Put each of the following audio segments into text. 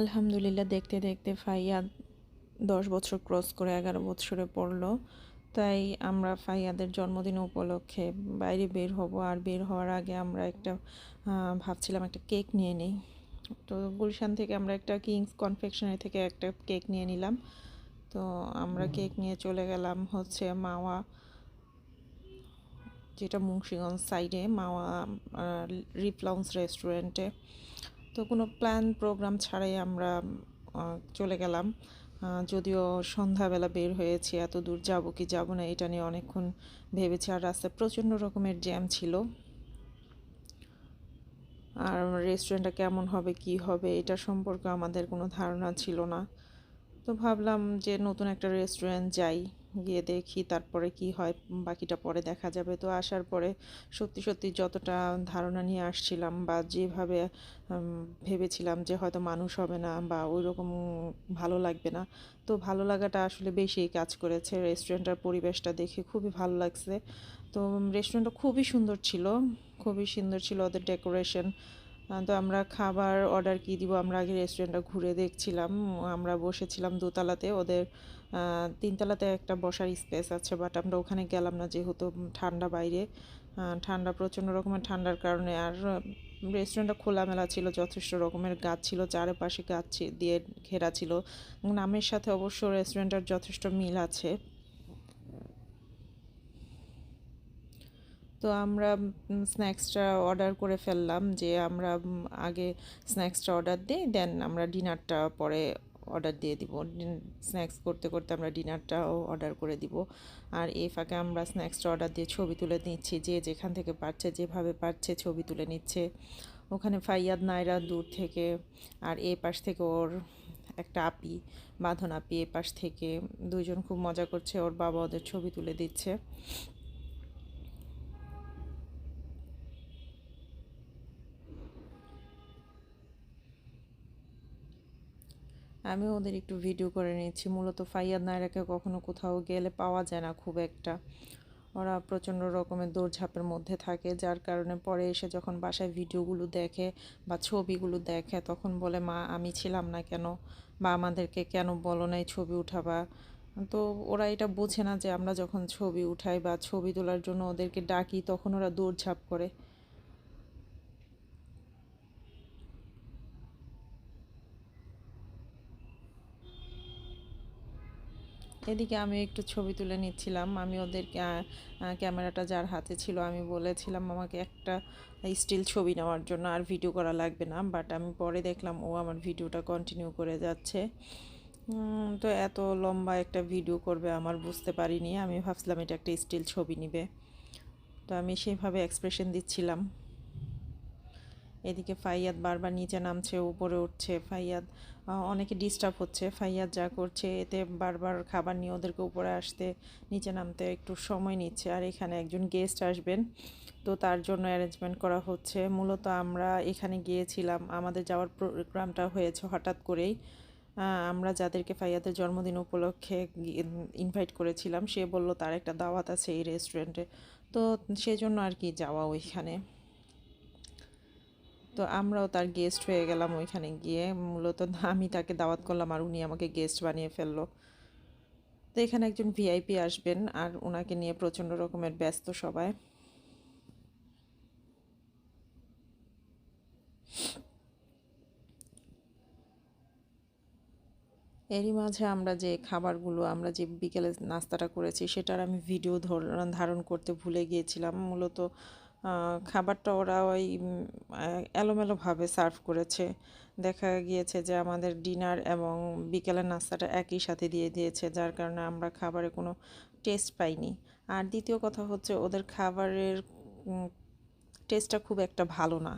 আলহামদুলিল্লাহ দেখতে দেখতে ফাইয়াদ দশ বছর ক্রস করে এগারো বছরে পড়ল। তাই আমরা ফাইয়াদের জন্মদিন উপলক্ষে বাইরে বের হব। আর বের হওয়ার আগে আমরা একটা ভাবছিলাম একটা কেক নিয়ে নিই। তো গুলশান থেকে আমরা একটা কিংস কনফেকশনারি থেকে একটা কেক নিয়ে নিলাম। তো আমরা কেক নিয়ে চলে গেলাম হচ্ছে মাওয়া যেটা মুন্সিগঞ্জ সাইডে মাওয়া রিপ্লাউন্স রেস্টুরেন্টে তো কোনো প্ল্যান প্রোগ্রাম ছাড়াই আমরা চলে গেলাম। যদিও সন্ধ্যাবেলা বের হয়েছি, এত দূর যাব কি যাব না এটা নিয়ে অনেকক্ষণ ভেবেছি, আর রাস্তায় প্রচণ্ড রকমের জ্যাম ছিল। আর রেস্টুরেন্টটা কেমন হবে, কি হবে, এটা সম্পর্কে আমাদের কোনো ধারণা ছিল না। তো ভাবলাম যে নতুন একটা রেস্টুরেন্ট যাই। গিয়ে দেখি তারপরে কি হয়, বাকিটা পরে দেখা যাবে। তো আসার পরে সত্যি সত্যি যতটা ধারণা নিয়ে আসছিলাম বা যেভাবে ভেবেছিলাম যে হয়তো মানুষ হবে না বা ওই রকম ভালো লাগবে না, তো ভালো লাগাটা আসলে বেশি কাজ করেছে। রেস্টুরেন্টের পরিবেশটা দেখে খুবই ভালো লাগছে। তো রেস্টুরেন্টটা খুবই সুন্দর ছিল, খুবই সুন্দর ছিল ওদের ডেকোরেশন। তো আমরা খাবার অর্ডার কি দিব আমরা আগে রেস্টুরেন্টটা ঘুরে দেখছিলাম। আমরা বসেছিলাম দোতলাতে, ওদের তিনতলাতে একটা বসার স্পেস আছে বাট আমরা ওখানে গেলাম না যেহেতু ঠান্ডা বাইরে। ঠান্ডা, প্রচণ্ড রকমের ঠান্ডার কারণে আর রেস্টুরেন্টটা খোলামেলা ছিল, যথেষ্ট রকমের গাছ ছিল, চারপাশে গাছ দিয়ে ঘেরা ছিল। নামের সাথে অবশ্য রেস্টুরেন্টের যথেষ্ট মিল আছে। তো আমরা স্ন্যাক্সটা অর্ডার করে ফেললাম যে আমরা আগে স্ন্যাক্সটা অর্ডার দিই দেন আমরা ডিনারটা পরে অর্ডার দিয়ে দিব। স্ন্যাক্স করতে করতে আমরা ডিনারটাও অর্ডার করে দিব। আর এই ফাঁকে আমরা স্ন্যাক্সটা অর্ডার দিয়ে ছবি তুলে নিচ্ছি। যে যেখান থেকে পারছে, যেভাবে পারছে ছবি তুলে নিচ্ছে। ওখানে ফাইয়াদ নাইরা দূর থেকে আর এ পাশ থেকে ওর একটা আপি, বাঁধন আপি এ পাশ থেকে দুইজন খুব মজা করছে। ওর বাবা ওদের ছবি তুলে দিচ্ছে। আমি ওদের একটু ভিডিও করে নিচ্ছি মূলত ফাইয়াদ নায়রাকে কখনো কোথাও গেলে পাওয়া যায় না খুব একটা। ওরা প্রচণ্ড রকমের দৌড়ঝাঁপের মধ্যে থাকে, যার কারণে পরে এসে যখন বাসায় ভিডিওগুলো দেখে বা ছবিগুলো দেখে, তখন বলে, মা, আমি ছিলাম না কেন? বা আমাদেরকে কেন বলো নাই ছবি উঠাবা? তো ওরা এটা বোঝে না যে আমরা যখন ছবি উঠাই বা ছবি তোলার জন্য ওদেরকে ডাকি, তখন ওরা দৌড়ঝাঁপ করে। এদিকে আমি একটু ছবি তুলে নিচ্ছিলাম। আমি ওদের ক্যামেরাটা যার হাতে ছিল, আমি বলেছিলাম, আমাকে একটা স্টিল ছবি নেওয়ার জন্য আর ভিডিও করা লাগবে না। বাট আমি পরে দেখলাম, ও আমার ভিডিওটা কন্টিনিউ করে যাচ্ছে। তো এত লম্বা একটা ভিডিও করবে আমার বুঝতে পারিনি। আমি ভাবছিলাম এটা একটা স্টিল ছবি নিবে। তো আমি সেইভাবে এক্সপ্রেশন দিচ্ছিলাম। এদিকে ফাইয়াদ বারবার নিচে নামছে, উপরে উঠছে। ফাইয়াদ অনেকে ডিস্টার্ব হচ্ছে। ফাইয়াদ যা করছে, এতে বারবার খাবার নিয়ে ওদেরকে উপরে আসতে, নিচে নামতে একটু সময় নিচ্ছে। আর এখানে একজন গেস্ট আসবেন, তো তার জন্য অ্যারেঞ্জমেন্ট করা হচ্ছে। মূলত আমরা এখানে গিয়েছিলাম, আমাদের যাওয়ার প্রোগ্রামটা হয়েছে হঠাৎ করেই। আমরা যাদেরকে ফাইয়াদের জন্মদিন উপলক্ষে ইনভাইট করেছিলাম, সে বলল, তার একটা দাওয়াত আছে এই রেস্টুরেন্টে তো সেজন্য আর কি যাওয়া ওইখানে। তো আমরাও তার গেস্ট হয়ে গেলাম ওইখানে গিয়ে। মূলত আমি তাকে দাওয়াত করলাম আর উনি আমাকে গেস্ট বানিয়ে ফেলল। তো এখানে একজন ভিআইপি আসবেন আর ওনাকে নিয়ে প্রচণ্ড রকমের ব্যস্ত সবাই। এরই মাঝে আমরা যে খাবারগুলো, আমরা যে বিকেলে নাস্তাটা করেছি, সেটার আমি ভিডিও ধারণ করতে ভুলে গিয়েছিলাম। মূলত খাবারটা ওরা ওই এলোমেলোভাবে সার্ভ করেছে। দেখা গিয়েছে যে আমাদের ডিনার এবং বিকেলের নাস্তাটা একই সাথে দিয়ে দিয়েছে, যার কারণে আমরা খাবারে কোনো টেস্ট পাইনি। আর দ্বিতীয় কথা হচ্ছে ওদের খাবারের টেস্টটা খুব একটা ভালো না।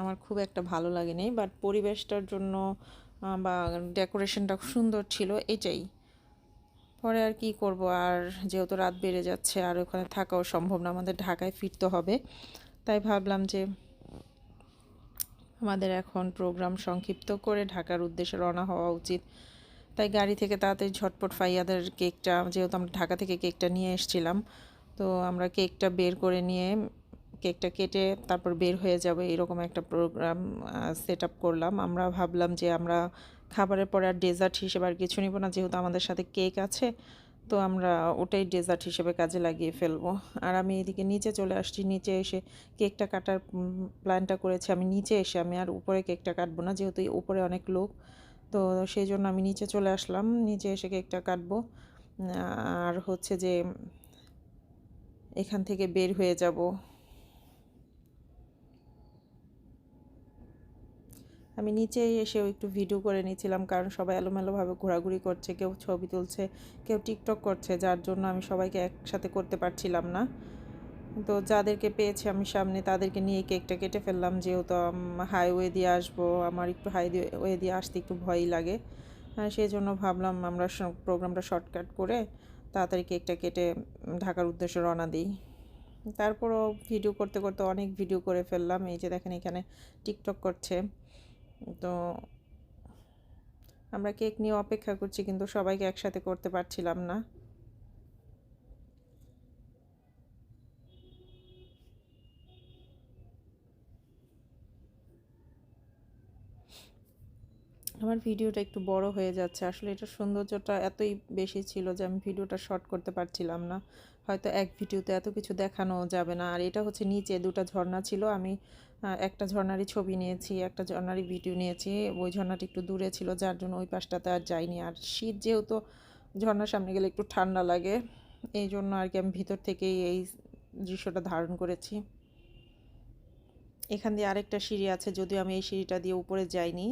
আমার খুব একটা ভালো লাগেনি, বাট পরিবেশটার জন্য বা ডেকোরেশনটা সুন্দর ছিল, এটাই। পরে আর কি করব? আর যেহেতু রাত বেড়ে যাচ্ছে, আর ওখানে থাকাও সম্ভব না, আমাদের ঢাকায় ফিরতে হবে। তাই ভাবলাম যে আমাদের এখন প্রোগ্রাম সংক্ষিপ্ত করে ঢাকার উদ্দেশ্যে রওনা হওয়া উচিত। তাই গাড়ি থেকে তাড়াতাড়ি ঝটপট ফাইয়াদের কেকটা, যেহেতু আমরা ঢাকা থেকে কেকটা নিয়ে এসেছিলাম, তো আমরা কেকটা বের করে নিয়ে কেকটা কেটে তারপর বের হয়ে যাবে। এরকম একটা প্রোগ্রাম সেট করলাম। আমরা ভাবলাম যে আমরা খাবারের পরে আর ডেজার্ট হিসেবে আর কিছু নিব না, যেহেতু আমাদের সাথে কেক আছে, তো আমরা ওটাই ডেজার্ট হিসেবে কাজে লাগিয়ে ফেলব। আর আমি এদিকে নিচে চলে আসছি, নিচে এসে কেকটা কাটার প্ল্যানটা করেছি। আমি নিচে এসে, আমি আর উপরে কেকটা কাটবো না, যেহেতু উপরে অনেক লোক, তো সেই জন্য আমি নিচে চলে আসলাম। নিচে এসে কেকটা কাটবো। আর হচ্ছে যে এখান থেকে বের হয়ে যাব। আমি নিচে এসেও একটু ভিডিও করে নিয়েছিলাম, কারণ সবাই এলোমেলোভাবে ঘোরাঘুরি করছে, কেউ ছবি তুলছে, কেউ টিকটক করছে, যার জন্য আমি সবাইকে একসাথে করতে পারছিলাম না। তো যাদেরকে পেয়েছি আমি সামনে, তাদেরকে নিয়ে কেকটা কেটে ফেললাম, যেহেতু হাইওয়ে দিয়ে আসব, আমার একটু হাইওয়ে দিয়ে আসতে একটু ভয়ই লাগে। সেই জন্য ভাবলাম আমরা প্রোগ্রামটা শর্টকাট করে তাড়াতাড়ি কেকটা কেটে ঢাকার উদ্দেশ্যে রওনা দিই। তারপরও ভিডিও করতে করতে অনেক ভিডিও করে ফেললাম, এই যে দেখেন এখানে টিকটক করছে। তো আমরা কেক নিয়ে অপেক্ষা করছি, কিন্তু সবাইকে একসাথে করতে পারছিলাম না। আমার ভিডিওটা একটু বড় হয়ে যাচ্ছে। আসলে এটা সৌন্দর্যটা এতই বেশি ছিল যে আমি ভিডিওটা শর্ট করতে পারছিলাম না। হয়তো এক ভিডিওতে এত কিছু দেখানো যাবে না। আর এটা হচ্ছে নিচে দুটা ঝর্ণা ছিল। আমি একটা ঝর্ণারই ছবি নিয়েছি, একটা ঝর্ণারই ভিডিও নিয়েছি। ওই ঝর্ণাটি একটু দূরে ছিল, যার জন্য ওই পাশটাতে আর যাইনি। আর শীত যেহেতু, ঝর্ণার সামনে গেলে একটু ঠান্ডা লাগে। এই জন্য আর কি আমি ভিতর থেকেই এই দৃশ্যটা ধারণ করেছি। এখান দিয়ে আরেকটা সিঁড়ি আছে, যদিও আমি এই সিঁড়িটা দিয়ে উপরে যাইনি।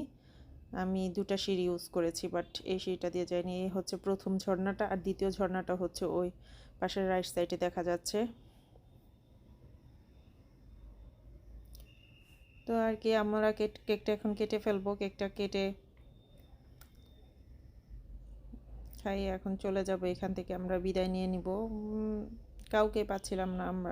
আমি দুটা সিঁড়ি ইউজ করেছি বাট এই সিঁড়িটা দিয়ে যাইনি। এই হচ্ছে প্রথম ঝর্ণাটা, আর দ্বিতীয় ঝর্ণাটা হচ্ছে ওই পাশের রাইট সাইডে দেখা যাচ্ছে। তো আর কি, আমরা কেকটা এখন কেটে ফেলব। কেকটা কেটে খাই এখন চলে যাব। এখান থেকে আমরা বিদায় নিয়ে নিব। কাউকে পাচ্ছিলাম না আমরা।